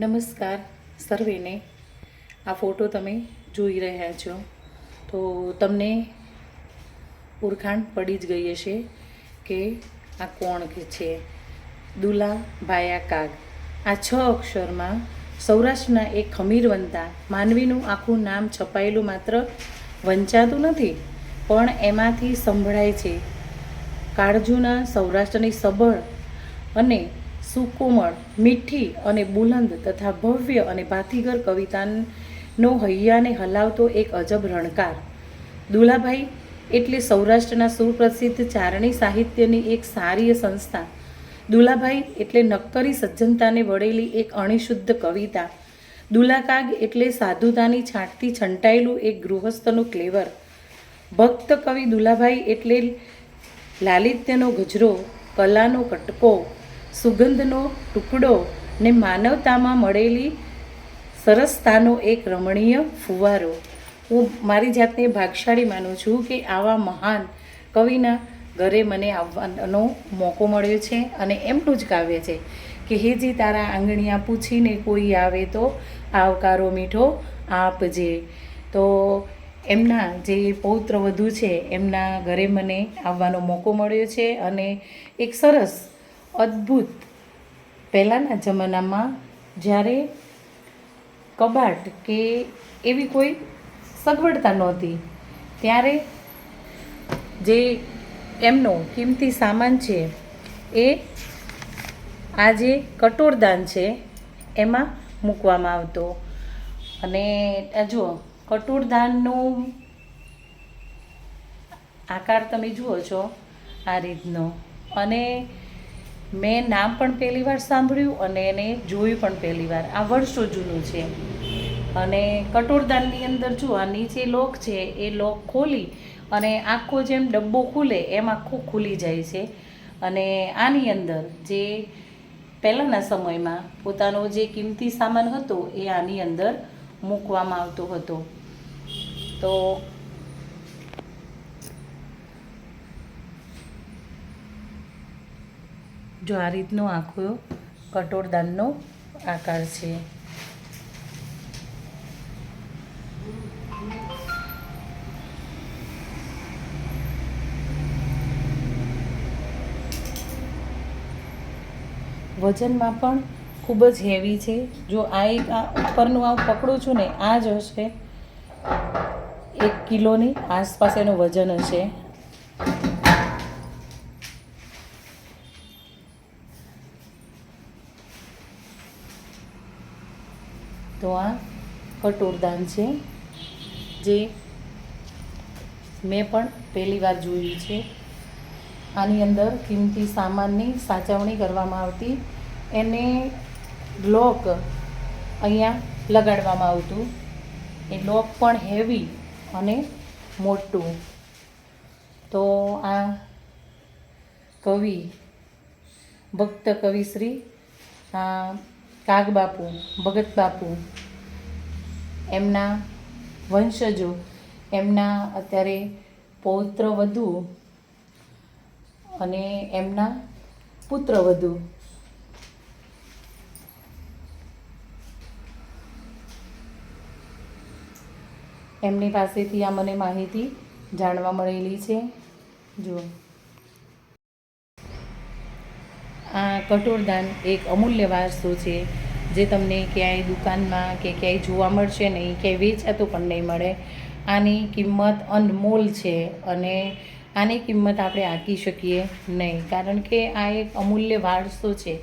નમસ્કાર સર્વેને. આ ફોટો તમે જોઈ રહ્યા છો. તો તમને ઓળખાણ પડી જ ગઈ હશે કે આ કોણ છે. દુલા ભાયા કાગ. આ છ અક્ષરમાં સૌરાષ્ટ્રના એક ખમીરવંતા માનવીનું આખું નામ છપાયેલું માત્ર વંચાતું નથી, પણ એમાંથી સંભળાય છે. કાળજુના સૌરાષ્ટ્રની સબળ અને સુકોમળ, મીઠી અને બુલંદ તથા ભવ્ય અને ભાતીગર કવિતાનો હૈયાને હલાવતો એક અજબ રણકાર. દુલાભાઈ એટલે સૌરાષ્ટ્રના સુપ્રસિદ્ધ ચારણી સાહિત્યની એક સારી સંસ્થા. દુલાભાઈ એટલે નક્કરી સજ્જનતાને વળેલી એક અણિશુદ્ધ કવિતા. દુલાકાગ એટલે સાધુતાની છાંટથી છંટાયેલું એક ગૃહસ્થનું ક્લેવર. ભક્ત કવિ દુલાભાઈ એટલે લાલિત્યનો ગજરો, કલાનો કટકો સુગંધનો ટુકડો ને માનવતામાં મળેલી સરસતાનો એક રમણીય ફુવારો. હું મારી જાતને ભાગશાળી માનું છું કે આવા મહાન કવિના ઘરે મને આવવાનો મોકો મળ્યો છે અને એમનું જ કાવ્ય છે કે, હે જે તારા આંગણિયા પૂછીને કોઈ આવે તો આવકારો મીઠો આપજે. તો એમના જે પૌત્ર વધુ છે, એમના ઘરે મને આવવાનો મોકો મળ્યો છે અને એક સરસ અદ્ભુત. પહેલાંના જમાનામાં જ્યારે કબાટ કે એવી કોઈ સગવડતા નહોતી, ત્યારે જે એમનો કિંમતી સામાન છે એ આ જે કટોરદાન છે એમાં મૂકવામાં આવતો. અને આ જુઓ, કટોરદાનનો આકાર તમે જુઓ છો આ રીતનો. અને મેં નામ પણ પહેલી વાર સાંભળ્યું અને એને જોયું પણ પહેલી વાર. આ વર્ષો જૂનું છે. અને કટોરદાનની અંદર જો આ નીચે લોક છે, એ લોક ખોલી અને આખો જેમ ડબ્બો ખુલે, એમ આખું ખુલી જાય છે. અને આની અંદર જે પહેલાંના સમયમાં પોતાનો જે કિંમતી સામાન હતો, એ આની અંદર મૂકવામાં આવતો હતો. તો જો આ રીતનો આખો કટોરદાનનો આકાર છે. વજનમાં પણ ખૂબ જ હેવી છે. જો આ એક આ ઉપરનું આ પકડું છું ને, આ જ હશે. એક કિલોની આસપાસ એનું વજન હશે. તો આ કટોરદાન છે, જે મેં પણ પહેલી વાર જોયું છે. આની અંદર કિંમતી સામાનની સાચવણી કરવામાં આવતી, એને લોક અહીંયા લગાડવામાં આવતું. એ લોક પણ હેવી અને મોટું. તો આ કવિ, ભક્ત કવિ શ્રી, આ કાગબાપુ ભગત બાપુ, એમના વંશજો, એમના અત્યારે પૌત્ર વધુ અને એમના પુત્ર વધુ. એમની પાસેથી આ મને માહિતી જાણવા મળેલી છે. જુઓ. આ કઠોરદાન એક અમૂલ્ય વારસો છે, જે તમને ક્યાંય દુકાનમાં કે ક્યાંય જોવા મળશે નહીં, ક્યાંય વેચાતું પણ નહીં મળે. આની કિંમત અનમોલ છે અને આની કિંમત આપણે આંકી શકીએ નહીં, કારણ કે આ એક અમૂલ્ય વારસો છે.